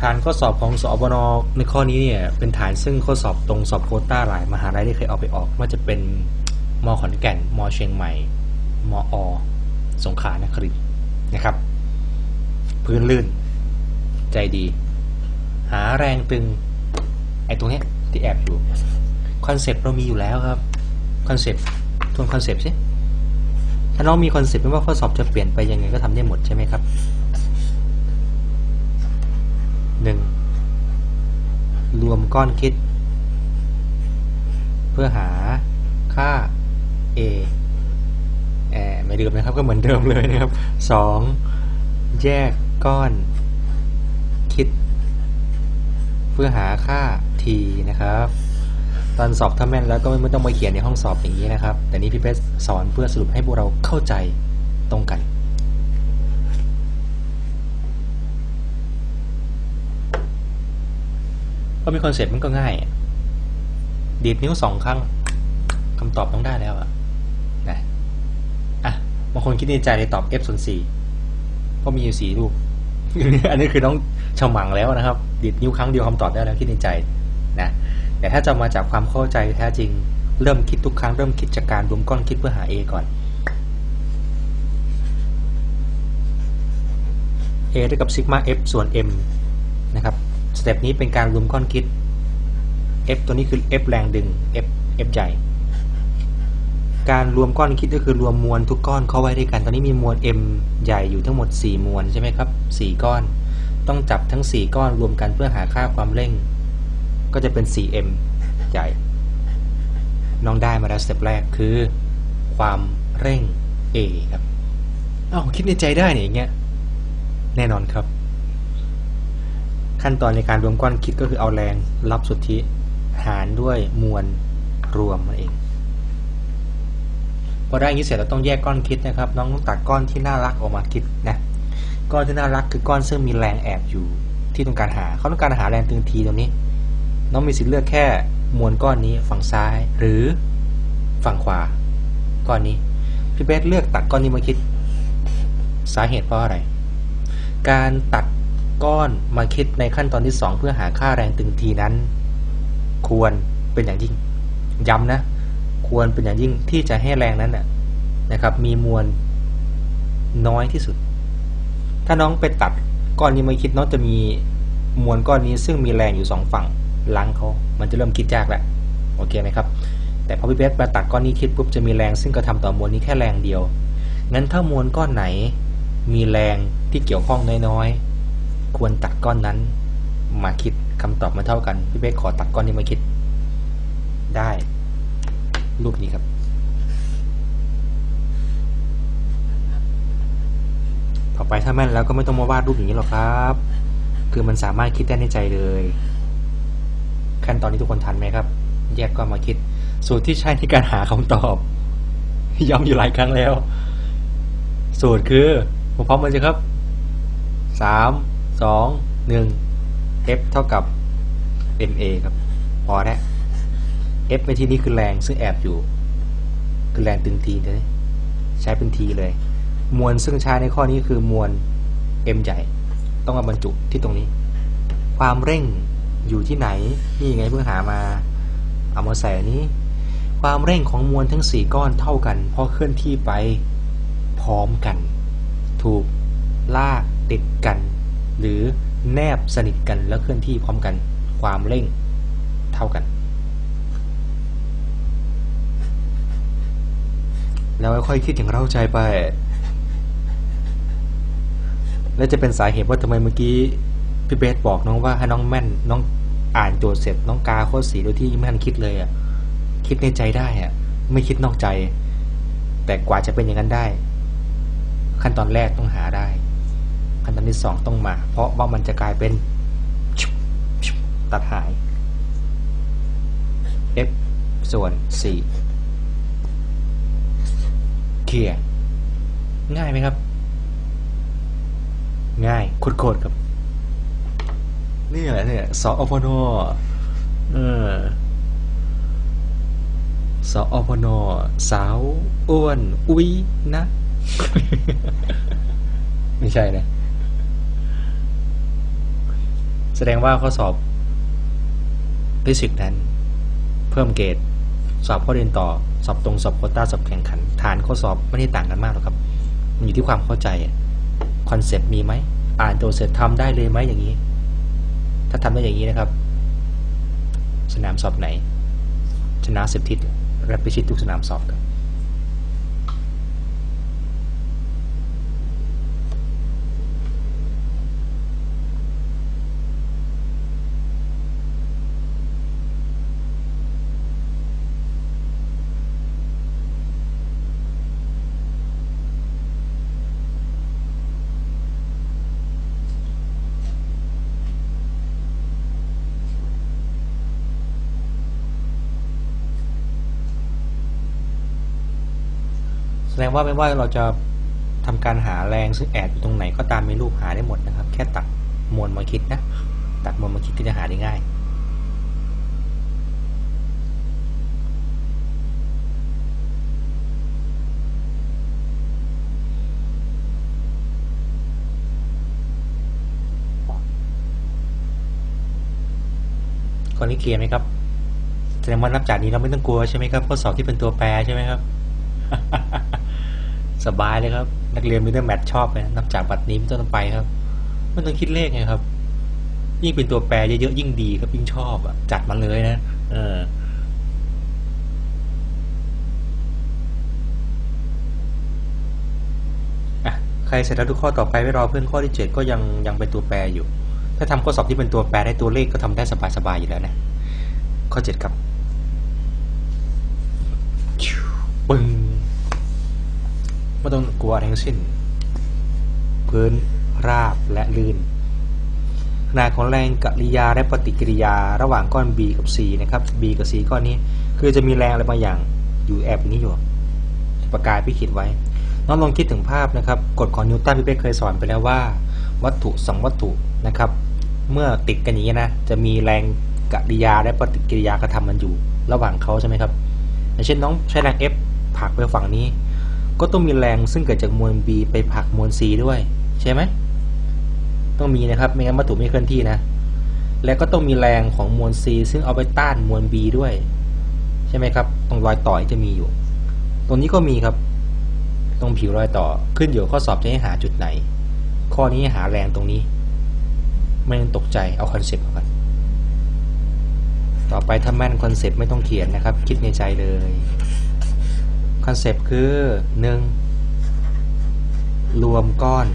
ฐานข้อสอบของสอบนในข้อนี้เนี่ยเป็นฐานซึ่งข้อสอบตรงสอบโคต้าหลายมหาลัยที่เคยเอาไปออกไม่ว่าจะเป็นมขอนแก่นมเชียงใหม่มอสงขลานครินทร์นะครับ พื้นลื่น ใจดี หาแรงตึง ไอ้ตรงนี้ที่แอบอยู่คอนเซปต์เรามีอยู่แล้วครับคอนเซปต์ทวนคอนเซปต์สิถ้าน้องมีคอนเซปต์ไม่ว่าข้อสอบจะเปลี่ยนไปยังไงก็ทำได้หมดใช่ไหมครับ หนึ่งรวมก้อนคิด เพื่อหาค่า a แอไม่ลืมนะครับก็เหมือนเดิมเลยนะครับสองแยกก้อน คิด เพื่อหาค่า t นะครับ ตอนสอบถ้าแม่นแล้วก็ไม่ต้องมาเขียนในห้องสอบอย่างนี้นะครับ แต่นี่พี่เพชรสอนเพื่อสรุปให้พวกเราเข้าใจตรงกัน ก็มีคอนเซ็ปต์มันก็ง่าย ดีดนิ้วสองครั้งคำตอบต้องได้แล้วอะนะอะบางคนคิดในใจเลยตอบ f ส่วนสี่เพราะมีอยู่สี่ลูกอันนี้คือต้องฉมังแล้วนะครับ ดีดนิ้วครั้งเดียวคำตอบได้แล้วคิดในใจนะแต่ถ้าจะมาจากความเข้าใจแท้จริงเริ่มคิดทุกครั้งเริ่มคิดจากการรวมก้อนคิดเพื่อหา a ก่อน a เท่ากับซิกมา f ส่วน m นะครับ สเต็ปนี้เป็นการรวมก้อนคิด f ตัวนี้คือ f แรงดึง f f ใหญ่ การรวมก้อนคิดก็คือรวมมวลทุกก้อนเข้าไว้ด้วยกัน ตอนนี้มีมวล m ใหญ่อยู่ทั้งหมด 4 มวลใช่ไหมครับ 4 ก้อน ต้องจับทั้ง 4 ก้อนรวมกันเพื่อหาค่าความเร่ง ก็จะเป็น 4m ใหญ่ น้องได้มาแล้วสเต็ปแรกคือ ความเร่ง a ครับอ้าวคิดในใจได้เนี่ยอย่างเงี้ย แน่นอนครับ ขั้นตอนในการรวมก้อนคิดก็คือเอาแรงรับสุทธิหารด้วยมวลรวมนั่นเองพอได้อย่างนี้เสร็จเราต้องแยกก้อนคิดนะครับ น้องต้องตัดก้อนที่น่ารักออกมาคิดนะก้อนที่น่ารักคือก้อนซึ่งมีแรงแอบอยู่ที่ต้องการหาเขาต้องการหาแรงตึงทีตรงนี้ น้องมีสิทธิ์เลือกแค่มวลก้อนนี้ฝั่งซ้าย หรือฝั่งขวา ก้อนนี้พี่เบสเลือกตัดก้อนนี้มาคิด สาเหตุเพราะอะไร การตัด ก้อนมาคิดในขั้นตอนที่ 2 เพื่อหาค่าแรงตึงทีนั้น ควรเป็นอย่างยิ่ง ย้ำนะ ควรเป็นอย่างยิ่งที่จะให้แรงนั้นนะครับ มีมวลน้อยที่สุด ถ้าน้องไปตัดก้อนนี้มาคิดน้องจะมีมวลก้อนนี้ซึ่งมีแรงอยู่สองฝั่งล้างเขามันจะเริ่มคิดยากแหล้วโอเคไหมครับ แต่พอพี่เบสมาตัดก้อนนี้คิดปุ๊บจะมีแรงซึ่งกระทำต่อมวลนี้แค่แรงเดียวงั้นถ้ามวลก้อนไหนมีแรงที่เกี่ยวข้องน้อยๆ ควรตัดก้อนนั้น มาคิดคำตอบมาเท่ากัน พี่เบสขอตัดก้อนนี้มาคิด ได้ รูปนี้ครับ ต่อไปถ้าแม่นแล้วก็ไม่ต้องมาวาดรูปอย่างนี้หรอกครับ คือมันสามารถคิดได้ในใจเลย ขั้นตอนนี้ทุกคนทันไหมครับ แยกก้อนมาคิด สูตรที่ใช้ในการหาคำตอบ ย้ำอยู่หลายครั้งแล้ว สูตรคือมพร้อมกันสิครับสาม สองหนึ่ง f เท่ากับ ma ครับ พอแล้ว f ในที่นี้คือแรงซึ่งแอบอยู่ คือแรงตึงทีเลยใช้เป็นทีเลย มวลซึ่งใช้ในข้อนี้คือมวล m ใหญ่ ต้องมาบรรจุที่ตรงนี้ ความเร่งอยู่ที่ไหน นี่ไงเพิ่งหามา เอามาใส่นี้ ความเร่งของมวลทั้ง 4 ก้อนเท่ากันเพราะเคลื่อนที่ไปพร้อมกัน ถูกลากติดกัน หรือแนบสนิทกันแล้วเคลื่อนที่พร้อมกัน ความเร่งเท่ากัน แล้วค่อยคิดอย่างเข้าใจไปและจะเป็นสาเหตุว่าทำไมเมื่อกี้พี่เบสบอกน้องว่าให้น้องแม่นน้องอ่านโจทย์เสร็จน้องกาข้อสีโดยที่ไม่ทันคิดเลยอะคิดในใจได้อะไม่คิดนอกใจ แต่กว่าจะเป็นอย่างนั้นได้ ขั้นตอนแรกต้องหาได้ ขั้นตอนที่สองต้องมา เพราะว่ามันจะกลายเป็นตัดหาย f ส่วน4เคลียร์ง่ายไหมครับ ง่ายโคตรๆครับ นี่แหละเนี่ยสอพนเออสอพนสาว อ้วน อุ้ยนะ ไม่ใช่นะ แสดงว่าข้อสอบฟิสิกส์นั้น เพิ่มเกรดสอบข้อเรียนต่อ สอบตรง สอบโคต้าสอบแข่งขัน ฐานข้อสอบไม่ได้ต่างกันมากหรอกครับ มันอยู่ที่ความเข้าใจคอนเซปต์มีไหม อ่านตัวเสร็จทำได้เลยไหมอย่างนี้ ถ้าทำได้อย่างนี้นะครับ สนามสอบไหน ชนะสิบทิศและพิชิตทุกสนามสอบครับ ดงว่าไม่ว่าเราจะทำการหาแรงซึ่งแอบอยู่ตรงไหนก็ตามในรูปหาได้หมดนะครับ แค่ตัดมวลมาคิดนะ ตัดมวลมาคิดก็จะหาได้ง่ายก่อนนี้เคลียร์ไหมครับแสดงว่านับจากนี้เราไม่ต้องกลัวใช่ไหมครับข้อสอบที่เป็นตัวแปรใช่ไหมครับ สบายเลยครับ นักเรียนมิเตอร์แมทชอบเลยนับจากบัดนี้เป็นต้นไปครับไม่ต้องคิดเลขไงครับ ยิ่งเป็นตัวแปรเยอะๆยิ่งดีครับยิ่งชอบอะจัดมาเลยนะเออใครเสร็จแล้วทุกข้อต่อไปไม่รอเพื่อนข้อที่เจ็ดก็ยังยังเป็นตัวแปรอยู่ ถ้าทำข้อสอบที่เป็นตัวแปรได้ตัวเลขก็ทำได้สบายๆอยู่แล้วนะ ข้อเจ็ดครับ ไม่ต้องกลัวทั้งสิ้น พื้นราบและลื่นขนาดของแรงกริยาและปฏิกิริยาระหว่างก้อน B กับ C นะครับ B กับ C ก้อนนี้ คือจะมีแรงอะไรบางอย่างอยู่แอบอยู่นี่อยู่ประกายพี่ขีดไว้ น้องลองคิดถึงภาพนะครับกฎของนิวตันพี่เป๊กเคยสอนไปแล้วว่า วัตถุสองวัตถุนะครับ เมื่อติดกันอย่างนี้นะจะมีแรงกริยาและปฏิกิริยากระทำมันอยู่ ระหว่างเขาใช่ไหมครับอย่างเช่นน้องใช้แรง F ผลักไปฝั่งนี้ ก็ต้องมีแรงซึ่งเกิดจากมวล B ไปผลักมวล C ด้วย ใช่ไหม ต้องมีนะครับ ไม่งั้นวัตถุไม่เคลื่อนที่นะ และก็ต้องมีแรงของมวล C ซึ่งเอาไปต้านมวล B ด้วย ใช่ไหมครับ ตรงรอยต่อจะมีอยู่ ตรงนี้ก็มีครับ ตรงผิวรอยต่อ ขึ้นอยู่ข้อสอบจะให้หาจุดไหน ข้อนี้หาแรงตรงนี้ ไม่ต้องตกใจ เอาคอนเซปต์ก่อนต่อไปถ้าแม่นคอนเซปต์ไม่ต้องเขียนนะครับ คิดในใจเลย อนเซปต์คือ 1. รวมก้อน